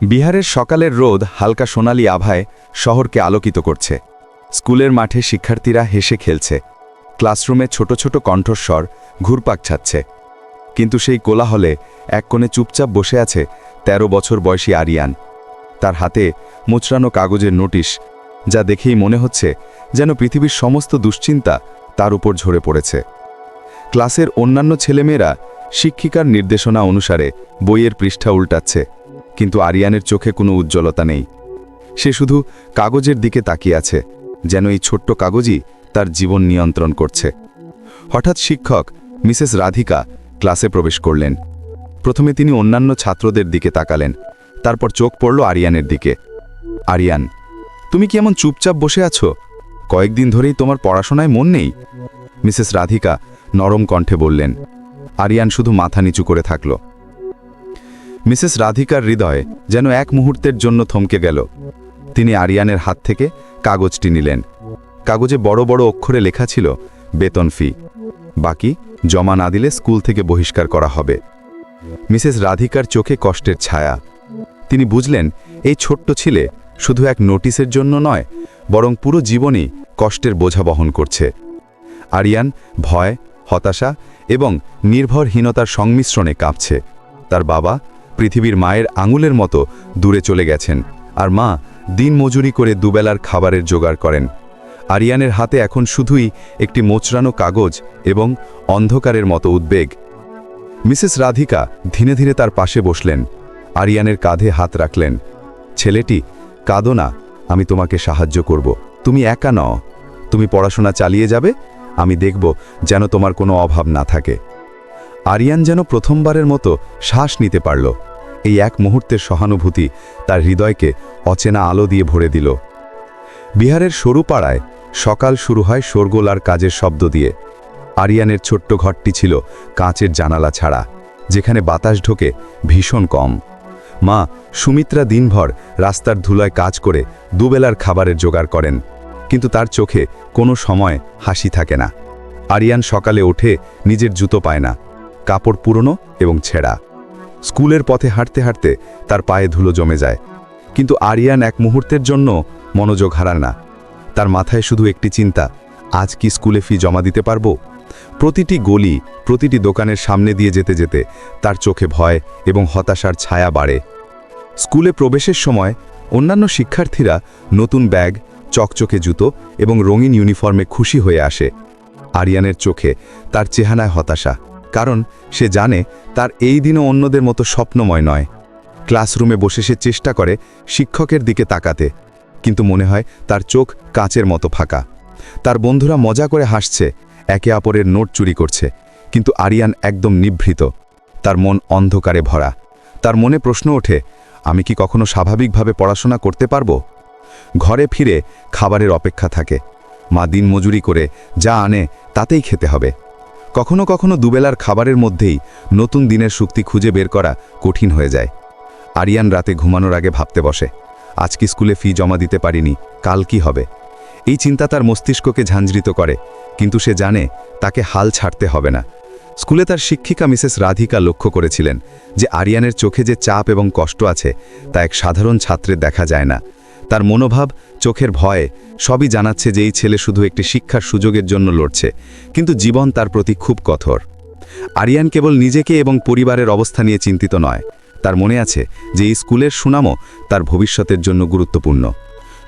বিহারের সকালের রোদ হালকা সোনালি আভায় শহরকে আলোকিত করছে। স্কুলের মাঠে শিক্ষার্থীরা হেসে খেলছে। ক্লাসরুমে ছোট ছোট কণ্ঠস্বর ঘুরপাক ছাচ্ছে কিন্তু সেই কোলাহলে এক কোণে চুপচাপ বসে আছে ১৩ বছর বয়সী আরিয়ান। তার হাতে মোচড়ানো কাগজের নোটিশ, যা দেখেই মনে হচ্ছে যেন পৃথিবীর সমস্ত দুশ্চিন্তা তার উপর ঝরে পড়েছে। ক্লাসের অন্যান্য ছেলেমেয়েরা শিক্ষিকার নির্দেশনা অনুসারে বইয়ের পৃষ্ঠা উল্টাচ্ছে। কিন্তু আরিয়ানের চোখে কোনো উজ্জ্বলতা নেই। সে শুধু কাগজের দিকে তাকিয়ে আছে, যেন এই ছোট্ট কাগজই তার জীবন নিয়ন্ত্রণ করছে। হঠাৎ শিক্ষক, মিসেস রাধিকা, ক্লাসে প্রবেশ করলেন। প্রথমে তিনি অন্যান্য ছাত্রদের দিকে তাকালেন, তারপর চোখ পড়ল আরিয়ানের দিকে। আরিয়ান, তুমি কি এমন চুপচাপ বসে আছো? কয়েকদিন ধরেই তোমার পড়াশোনায় মন নেই? মিসেস রাধিকা নরম কণ্ঠে বললেন। আরিয়ান শুধু মাথা নিচু করে থাকল। মিসেস রাধিকার হৃদয় যেন এক মুহূর্তের জন্য থমকে গেল। তিনি আরিয়ানের হাত থেকে কাগজটি নিলেন। কাগজে বড় বড় অক্ষরে লেখা ছিল, বেতন ফি। বাকি জমা না দিলে স্কুল থেকে বহিষ্কার করা হবে। মিসেস রাধিকার চোখে কষ্টের ছায়া। তিনি বুঝলেন, এই ছোট্ট ছেলে শুধু এক নোটিশের জন্য নয়, বরং পুরো জীবনই কষ্টের বোঝা বহন করছে। আরিয়ান ভয়, হতাশা এবং নির্ভরহীনতার সংমিশ্রণে কাঁপছে। তার বাবা পৃথিবীর মায়ের আঙুলের মতো দূরে চলে গেছেন আর মা দিন মজুরি করে দুবেলার খাবারের জোগাড় করেন। আরিয়ানের হাতে এখন শুধুই একটি মোচড়ানো কাগজ এবং অন্ধকারের মতো উদ্বেগ। মিসেস রাধিকা ধীরে ধীরে তার পাশে বসলেন। আরিয়ানের কাঁধে হাত রাখলেন। ছেলেটি, কাঁদো না, আমি তোমাকে সাহায্য করব। তুমি একা নও। তুমি পড়াশোনা চালিয়ে যাবে। আমি দেখব যেন তোমার কোনো অভাব না থাকে। আরিয়ান যেন প্রথমবারের মতো শ্বাস নিতে পারল। এই এক মুহূর্তের সহানুভূতি তার হৃদয়কে অচেনা আলো দিয়ে ভরে দিল। বিহারের সরু পাড়ায় সকাল শুরু হয় শোরগোল আর কাজের শব্দ দিয়ে। আরিয়ানের ছোট্ট ঘরটি ছিল কাঁচের জানালা ছাড়া, যেখানে বাতাস ঢোকে ভীষণ কম। মা, সুমিত্রা দিনভর রাস্তার ধুলায় কাজ করে দুবেলার খাবারের জোগাড় করেন, কিন্তু তার চোখে কোনো সময় হাসি থাকে না। আরিয়ান সকালে ওঠে নিজের জুতো পায় না। কাপড় পুরনো এবং ছেঁড়া। স্কুলের পথে হাঁটতে হাঁটতে তার পায়ে ধুলো জমে যায়। কিন্তু আরিয়ান এক মুহূর্তের জন্য মনোযোগ হারান না। তার মাথায় শুধু একটি চিন্তা, আজ কি স্কুলে ফি জমা দিতে পারব? প্রতিটি গলি, প্রতিটি দোকানের সামনে দিয়ে যেতে যেতে তার চোখে ভয় এবং হতাশার ছায়া বাড়ে। স্কুলে প্রবেশের সময় অন্যান্য শিক্ষার্থীরা নতুন ব্যাগ, চকচকে জুতো এবং রঙিন ইউনিফর্মে খুশি হয়ে আসে। আরিয়ানের চোখে তার চেহানায় হতাশা। কারণ সে জানে তার এই দিনও অন্যদের মতো স্বপ্নময় নয়। ক্লাসরুমে বসে সে চেষ্টা করে শিক্ষকের দিকে তাকাতে, কিন্তু মনে হয় তার চোখ কাচের মতো ফাঁকা। তার বন্ধুরা মজা করে হাসছে, একে অপরের নোট চুরি করছে, কিন্তু আরিয়ান একদম নিভৃত। তার মন অন্ধকারে ভরা। তার মনে প্রশ্ন ওঠে, আমি কি কখনো স্বাভাবিকভাবে পড়াশোনা করতে পারব? ঘরে ফিরে খাবারের অপেক্ষা থাকে। মা দিন মজুরি করে যা আনে তাতেই খেতে হবে। কখনো কখনো দুবেলার খাবারের মধ্যেই নতুন দিনের শক্তি খুঁজে বের করা কঠিন হয়ে যায়। আরিয়ান রাতে ঘুমানোর আগে ভাবতে বসে আজ কি স্কুলে ফি জমা দিতে পারিনি, কাল কি হবে? এই চিন্তা তার মস্তিষ্ককে ঝাঞ্ঝরিত করে, কিন্তু সে জানে তাকে হাল ছাড়তে হবে না। স্কুলে তার শিক্ষিকা মিসেস রাধিকা লক্ষ্য করেছিলেন যে আরিয়ানের চোখে যে চাপ এবং কষ্ট আছে তা এক সাধারণ ছাত্রের দেখা যায় না। তার মনোভাব, চোখের ভয়ে, সবই জানাচ্ছে যে এই ছেলে শুধু একটি শিক্ষার সুযোগের জন্য লড়ছে, কিন্তু জীবন তার প্রতি খুব কঠোর। আরিয়ান কেবল নিজেকে এবং পরিবারের অবস্থা নিয়ে চিন্তিত নয়, তার মনে আছে যে এই স্কুলের সুনামও তার ভবিষ্যতের জন্য গুরুত্বপূর্ণ।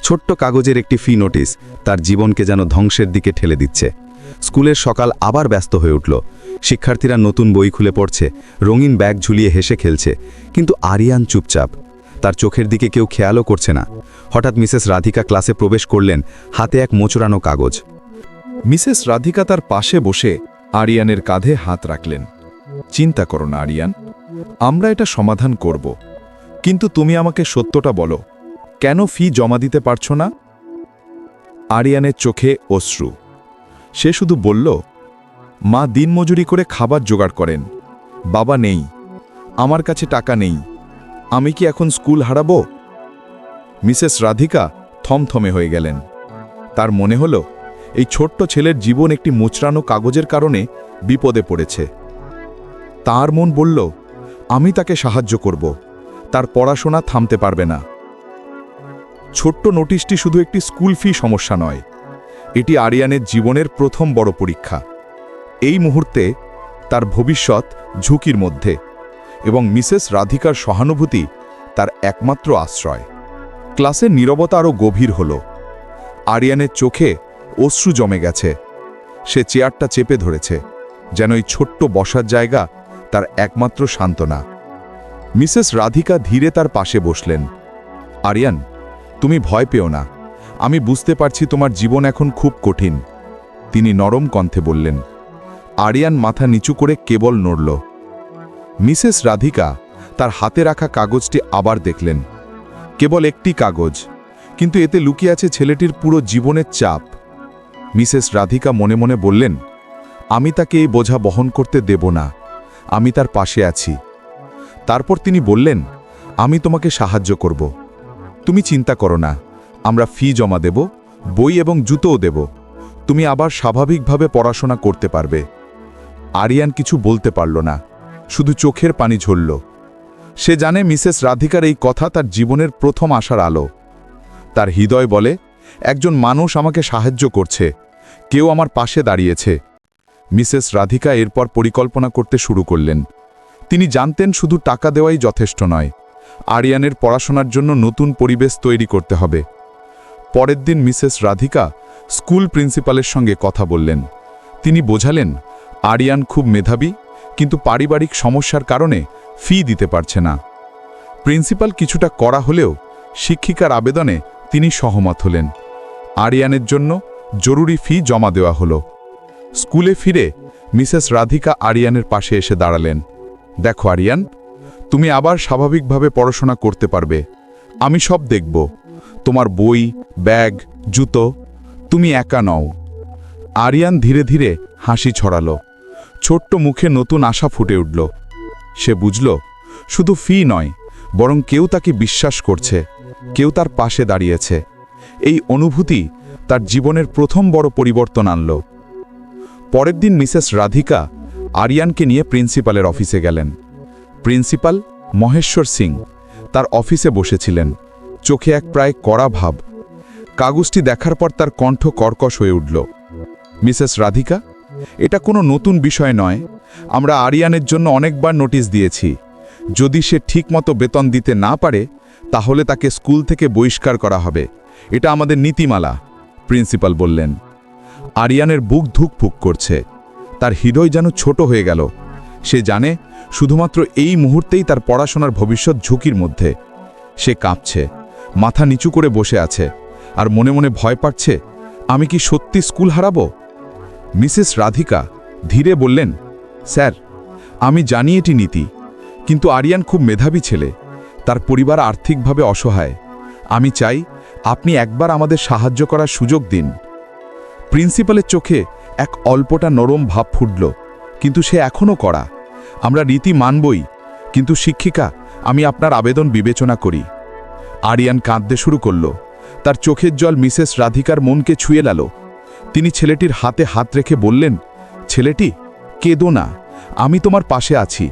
ছোট্ট কাগজের একটি ফি নোটিস তার জীবনকে যেন ধ্বংসের দিকে ঠেলে দিচ্ছে। স্কুলের সকাল আবার ব্যস্ত হয়ে উঠল, শিক্ষার্থীরা নতুন বই খুলে পড়ছে, রঙিন ব্যাগ ঝুলিয়ে হেসে খেলছে, কিন্তু আরিয়ান চুপচাপ। তার চোখের দিকে কেউ খেয়ালও করছে না। হঠাৎ মিসেস রাধিকা ক্লাসে প্রবেশ করলেন, হাতে এক মোচড়ানো কাগজ। মিসেস রাধিকা তার পাশে বসে আরিয়ানের কাঁধে হাত রাখলেন। চিন্তা করো না, আরিয়ান, আমরা এটা সমাধান করব। কিন্তু তুমি আমাকে সত্যটা বলো, কেন ফি জমা দিতে পারছ না? আরিয়ানের চোখে অশ্রু। সে শুধু বলল, মা দিনমজুরি করে খাবার জোগাড় করেন। বাবা নেই। আমার কাছে টাকা নেই। আমি কি এখন স্কুল হারাবো? মিসেস রাধিকা থমথমে হয়ে গেলেন। তার মনে হলো, এই ছোট্ট ছেলের জীবন একটি মুচড়ানো কাগজের কারণে বিপদে পড়েছে। তার মন বলল, আমি তাকে সাহায্য করব, তার পড়াশোনা থামতে পারবে না। ছোট্ট নোটিশটি শুধু একটি স্কুল ফি সমস্যা নয়, এটি আরিয়ানের জীবনের প্রথম বড় পরীক্ষা। এই মুহূর্তে তার ভবিষ্যৎ ঝুঁকির মধ্যে। এবং মিসেস রাধিকার সহানুভূতি তার একমাত্র আশ্রয়। ক্লাসের নীরবতা আরও গভীর হল। আরিয়ানের চোখে অশ্রু জমে গেছে। সে চেয়ারটা চেপে ধরেছে, যেন এই ছোট্ট বসার জায়গা তার একমাত্র সান্ত্বনা। মিসেস রাধিকা ধীরে তার পাশে বসলেন। আরিয়ান, তুমি ভয় পেও না। আমি বুঝতে পারছি তোমার জীবন এখন খুব কঠিন। তিনি নরম কণ্ঠে বললেন। আরিয়ান মাথা নিচু করে কেবল নড়ল। মিসেস রাধিকা তার হাতে রাখা কাগজটি আবার দেখলেন। কেবল একটি কাগজ, কিন্তু এতে লুকিয়ে আছে ছেলেটির পুরো জীবনের চাপ। মিসেস রাধিকা মনে মনে বললেন, আমি তাকে এই বোঝা বহন করতে দেব না, আমি তার পাশে আছি। তারপর তিনি বললেন, আমি তোমাকে সাহায্য করব। তুমি চিন্তা করো না, আমরা ফি জমা দেব, বই এবং জুতোও দেব। তুমি আবার স্বাভাবিকভাবে পড়াশোনা করতে পারবে। আরিয়ান কিছু বলতে পারল না। শুধু চোখের পানি ঝরল। সে জানে মিসেস রাধিকার এই কথা তার জীবনের প্রথম আশার আলো। তার হৃদয় বলে, একজন মানুষ আমাকে সাহায্য করছে। কেউ আমার পাশে দাঁড়িয়েছে। মিসেস রাধিকা এরপর পরিকল্পনা করতে শুরু করলেন। তিনি জানতেন শুধু টাকা দেওয়াই যথেষ্ট নয়, আরিয়ানের পড়াশোনার জন্য নতুন পরিবেশ তৈরি করতে হবে। পরের দিন মিসেস রাধিকা স্কুল প্রিন্সিপালের সঙ্গে কথা বললেন। তিনি বোঝালেন, আরিয়ান খুব মেধাবী কিন্তু পারিবারিক সমস্যার কারণে ফি দিতে পারছে না। প্রিন্সিপাল কিছুটা করা হলেও শিক্ষিকার আবেদনে তিনি সহমত হলেন। আরিয়ানের জন্য জরুরি ফি জমা দেওয়া হলো। স্কুলে ফিরে মিসেস রাধিকা আরিয়ানের পাশে এসে দাঁড়ালেন। দেখো আরিয়ান, তুমি আবার স্বাভাবিকভাবে পড়াশোনা করতে পারবে। আমি সব দেখব। তোমার বই, ব্যাগ, জুতো, তুমি একা নও। আরিয়ান ধীরে ধীরে হাসি ছড়ালো। ছোট্ট মুখে নতুন আশা ফুটে উঠল। সে বুঝল, শুধু ফি নয়, বরং কেউ তাকে বিশ্বাস করছে, কেউ তার পাশে দাঁড়িয়েছে। এই অনুভূতি তার জীবনের প্রথম বড় পরিবর্তন আনল। পরের দিন মিসেস রাধিকা আরিয়ানকে নিয়ে প্রিন্সিপালের অফিসে গেলেন। প্রিন্সিপাল মহেশ্বর সিং তার অফিসে বসেছিলেন। চোখে এক প্রায় কড়া ভাব। কাগজটি দেখার পর তার কণ্ঠ কর্কশ হয়ে উঠল। মিসেস রাধিকা এটা কোনো নতুন বিষয় নয়। আমরা আরিয়ানের জন্য অনেকবার নোটিশ দিয়েছি। যদি সে ঠিকমতো বেতন দিতে না পারে, তাহলে তাকে স্কুল থেকে বহিষ্কার করা হবে। এটা আমাদের নীতিমালা, প্রিন্সিপাল বললেন। আরিয়ানের বুক ধুকফুক করছে। তার হৃদয় যেন ছোট হয়ে গেল। সে জানে, শুধুমাত্র এই মুহূর্তেই তার পড়াশোনার ভবিষ্যৎ ঝুঁকির মধ্যে। সে কাঁপছে, মাথা নিচু করে বসে আছে। আর মনে মনে ভয় পাচ্ছে, আমি কি সত্যি স্কুল হারাবো? মিসেস রাধিকা ধীরে বললেন, স্যার, আমি জানি এটি নীতি, কিন্তু আরিয়ান খুব মেধাবী ছেলে। তার পরিবার আর্থিকভাবে অসহায়। আমি চাই আপনি একবার আমাদের সাহায্য করার সুযোগ দিন। প্রিন্সিপালের চোখে এক অল্পটা নরম ভাব ফুটল, কিন্তু সে এখনও করা আমরা রীতি মানবই, কিন্তু শিক্ষিকা, আমি আপনার আবেদন বিবেচনা করি। আরিয়ান কাঁদতে শুরু করল। তার চোখের জল মিসেস রাধিকার মনকে ছুঁয়ে লাল। তিনি ছেলেটির হাতে হাত রেখে বললেন, ছেলেটি, কেঁদো না, আমি তোমার পাশে আছি।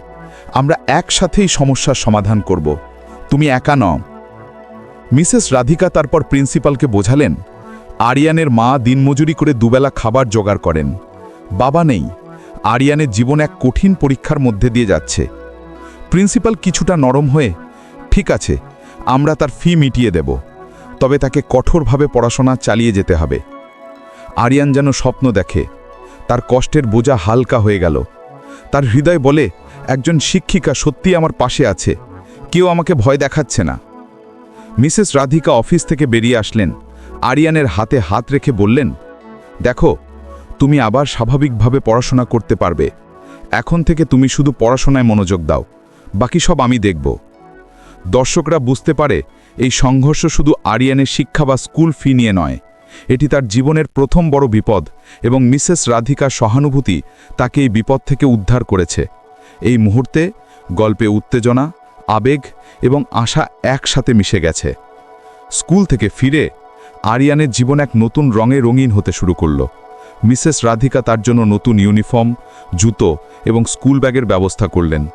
আমরা একসাথেই সমস্যার সমাধান করব। তুমি একা নও। মিসেস রাধিকা তারপর প্রিন্সিপালকে বোঝালেন, আরিয়ানের মা দিনমজুরি করে দুবেলা খাবার জোগাড় করেন। বাবা নেই, আরিয়ানের জীবন এক কঠিন পরীক্ষার মধ্যে দিয়ে যাচ্ছে। প্রিন্সিপাল কিছুটা নরম হয়ে, ঠিক আছে, আমরা তার ফি মিটিয়ে দেব, তবে তাকে কঠোরভাবে পড়াশোনা চালিয়ে যেতে হবে। আরিয়ান যেন স্বপ্ন দেখে। তার কষ্টের বোঝা হালকা হয়ে গেল। তার হৃদয় বলে, একজন শিক্ষিকা সত্যি আমার পাশে আছে। কেউ আমাকে ভয় দেখাচ্ছে না। মিসেস রাধিকা অফিস থেকে বেরিয়ে আসলেন। আরিয়ানের হাতে হাত রেখে বললেন, দেখো, তুমি আবার স্বাভাবিকভাবে পড়াশোনা করতে পারবে। এখন থেকে তুমি শুধু পড়াশোনায় মনোযোগ দাও। বাকি সব আমি দেখব। দর্শকরা বুঝতে পারে, এই সংঘর্ষ শুধু আরিয়ানের শিক্ষা বা স্কুল ফি নিয়ে নয়। এটি তার জীবনের প্রথম বড় বিপদ, এবং মিসেস রাধিকার সহানুভূতি তাকে এই বিপদ থেকে উদ্ধার করেছে। এই মুহূর্তে গল্পে উত্তেজনা, আবেগ এবং আশা একসাথে মিশে গেছে। স্কুল থেকে ফিরে আরিয়ানের জীবন এক নতুন রঙে রঙিন হতে শুরু করল। মিসেস রাধিকা তার জন্য নতুন ইউনিফর্ম, জুতো এবং স্কুল ব্যাগের ব্যবস্থা করলেন।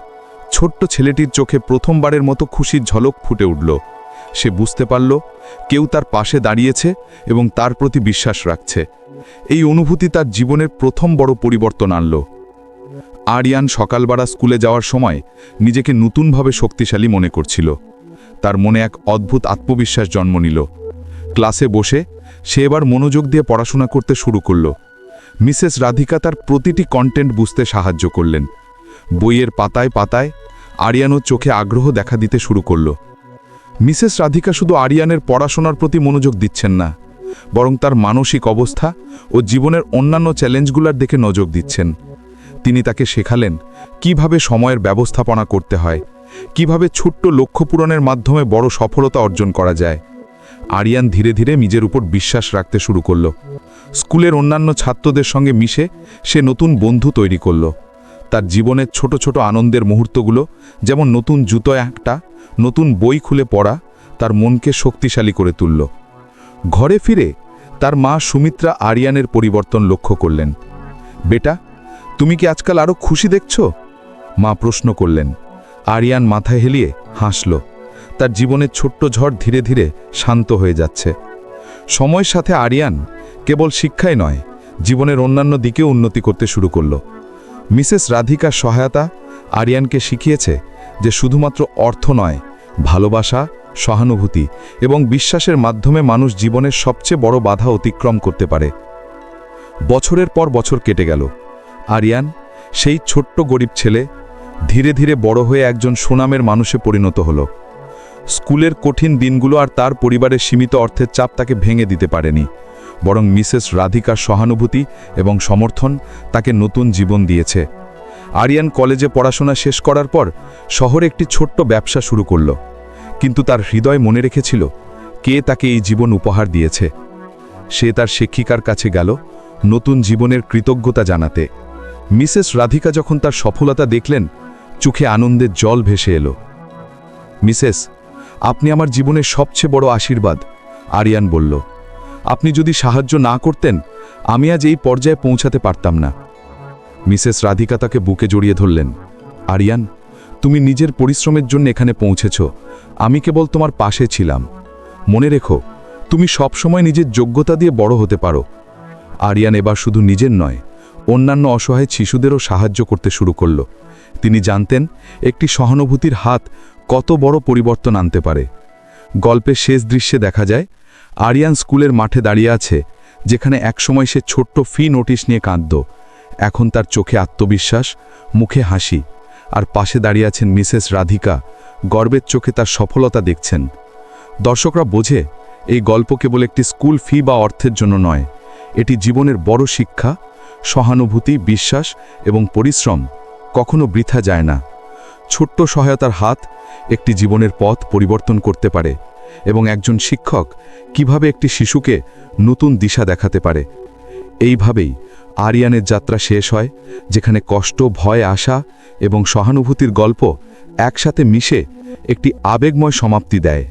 ছোট্ট ছেলেটির চোখে প্রথমবারের মতো খুশির ঝলক ফুটে উঠল। সে বুঝতে পারল, কেউ তার পাশে দাঁড়িয়েছে এবং তার প্রতি বিশ্বাস রাখছে। এই অনুভূতি তার জীবনের প্রথম বড় পরিবর্তন আনল। আরিয়ান সকালবেলা স্কুলে যাওয়ার সময় নিজেকে নতুনভাবে শক্তিশালী মনে করছিল। তার মনে এক অদ্ভুত আত্মবিশ্বাস জন্ম নিল। ক্লাসে বসে সে এবার মনোযোগ দিয়ে পড়াশোনা করতে শুরু করল। মিসেস রাধিকা তার প্রতিটি কন্টেন্ট বুঝতে সাহায্য করলেন। বইয়ের পাতায় পাতায় আরিয়ানও চোখে আগ্রহ দেখা দিতে শুরু করল। মিসেস রাধিকা শুধু আরিয়ানের পড়াশোনার প্রতি মনোযোগ দিচ্ছেন না, বরং তার মানসিক অবস্থা ও জীবনের অন্যান্য চ্যালেঞ্জগুলোর দিকে নজর দিচ্ছেন। তিনি তাকে শেখালেন কীভাবে সময়ের ব্যবস্থাপনা করতে হয়, কীভাবে ছোট্ট লক্ষ্য পূরণের মাধ্যমে বড় সফলতা অর্জন করা যায়। আরিয়ান ধীরে ধীরে নিজের উপর বিশ্বাস রাখতে শুরু করল। স্কুলের অন্যান্য ছাত্রদের সঙ্গে মিশে সে নতুন বন্ধু তৈরি করল। তার জীবনের ছোট ছোট আনন্দের মুহূর্তগুলো, যেমন নতুন জুতো একটা, নতুন বই খুলে পড়া, তার মনকে শক্তিশালী করে তুলল। ঘরে ফিরে তার মা সুমিত্রা আরিয়ানের পরিবর্তন লক্ষ্য করলেন। বেটা, তুমি কি আজকাল আরও খুশি দেখছ? মা প্রশ্ন করলেন। আরিয়ান মাথায় হেলিয়ে হাসল। তার জীবনের ছোট্ট ঝড় ধীরে ধীরে শান্ত হয়ে যাচ্ছে। সময়ের সাথে আরিয়ান কেবল শিক্ষাই নয়, জীবনের অন্যান্য দিকেও উন্নতি করতে শুরু করল। মিসেস রাধিকার সহায়তা আরিয়ানকে শিখিয়েছে যে শুধুমাত্র অর্থ নয়, ভালোবাসা, সহানুভূতি এবং বিশ্বাসের মাধ্যমে মানুষ জীবনের সবচেয়ে বড় বাধা অতিক্রম করতে পারে। বছরের পর বছর কেটে গেল। আরিয়ান, সেই ছোট্ট গরিব ছেলে, ধীরে ধীরে বড় হয়ে একজন সুনামের মানুষে পরিণত হল। স্কুলের কঠিন দিনগুলো আর তার পরিবারের সীমিত অর্থের চাপ তাকে ভেঙে দিতে পারেনি। বরং মিসেস রাধিকার সহানুভূতি এবং সমর্থন তাকে নতুন জীবন দিয়েছে। আরিয়ান কলেজে পড়াশোনা শেষ করার পর শহরে একটি ছোট্ট ব্যবসা শুরু করল। কিন্তু তার হৃদয় মনে রেখেছিল, কে তাকে এই জীবন উপহার দিয়েছে। সে তার শিক্ষিকার কাছে গেল, নতুন জীবনের কৃতজ্ঞতা জানাতে। মিসেস রাধিকা যখন তার সফলতা দেখলেন, চোখে আনন্দের জল ভেসে এলো। মিসেস, আপনি আমার জীবনের সবচেয়ে বড় আশীর্বাদ, আরিয়ান বলল। আপনি যদি সাহায্য না করতেন, আমি আজ এই পর্যায়ে পৌঁছাতে পারতাম না। মিসেস রাধিকা তাকে বুকে জড়িয়ে ধরলেন। আরিয়ান, তুমি নিজের পরিশ্রমের জন্য এখানে পৌঁছেছ। আমি কেবল তোমার পাশে ছিলাম। মনে রেখো, তুমি সবসময় নিজের যোগ্যতা দিয়ে বড় হতে পারো। আরিয়ান এবার শুধু নিজের নয়, অন্যান্য অসহায় শিশুদেরও সাহায্য করতে শুরু করল। তিনি জানতেন একটি সহানুভূতির হাত কত বড় পরিবর্তন আনতে পারে। গল্পের শেষ দৃশ্যে দেখা যায় আরিয়ান স্কুলের মাঠে দাঁড়িয়ে আছে, যেখানে একসময় সে ছোট্ট ফি নোটিশ নিয়ে কাঁদত। এখন তার চোখে আত্মবিশ্বাস, মুখে হাসি, আর পাশে দাঁড়িয়ে আছেন মিসেস রাধিকা, গর্বের চোখে তার সফলতা দেখছেন। দর্শকরা বোঝে, এই গল্প কেবল একটি স্কুল ফি বা অর্থের জন্য নয়, এটি জীবনের বড় শিক্ষা, সহানুভূতি, বিশ্বাস এবং পরিশ্রম, কখনো বৃথা যায় না। ছোট্ট সহায়তার হাত একটি জীবনের পথ পরিবর্তন করতে পারে। এবং একজন শিক্ষক কীভাবে একটি শিশুকে নতুন দিশা দেখাতে পারে। এইভাবেই আরিয়ানের যাত্রা শেষ হয়, যেখানে কষ্ট, ভয়, আশা এবং সহানুভূতির গল্প একসাথে মিশে একটি আবেগময় সমাপ্তি দেয়।